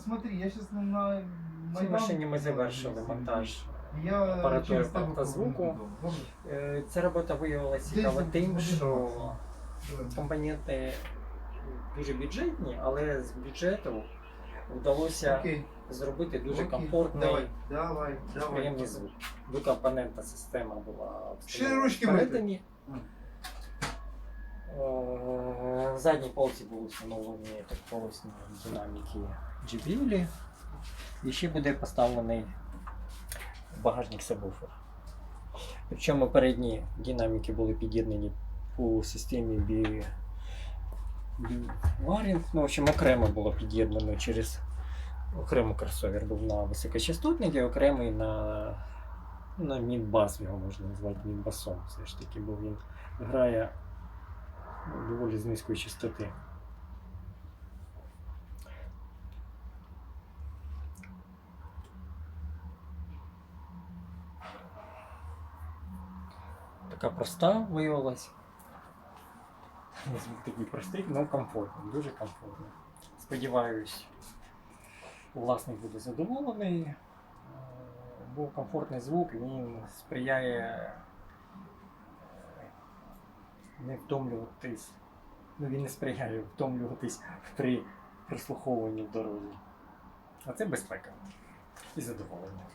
смотри, я сейчас на, на В цій машині ми завершили монтаж. Я апаратури через тебе та звуку. Е, Ця робота виявилася цікава тим, що компоненти дуже бюджетні, але з бюджету вдалося Окей. зробити дуже окей. комфортний, Давай, давай, давай. приємний звук. Двокомпонентна система була Ще ручки мити. всередині. Е, задній полці були встановлені полосні динаміки JBL. І ще буде поставлений багажник сабвуфер. Причому передні динаміки були під'єднані по системі B... Wiring. Ну, в общем, окремо було під'єднано через окремо кросовер був на високочастотник і окремий на, на мідбас, його можна назвати мідбасом. Все ж таки, бо він грає доволі з низької частоти. Така проста виявилась. Такий простий, але комфортний, дуже комфортний. Сподіваюсь, власник буде задоволений, Е, бо комфортний звук він сприяє не втомлюватись. Ну він не сприяє втомлюватись при прослуховуванні в дорозі. А це безпека і задоволення.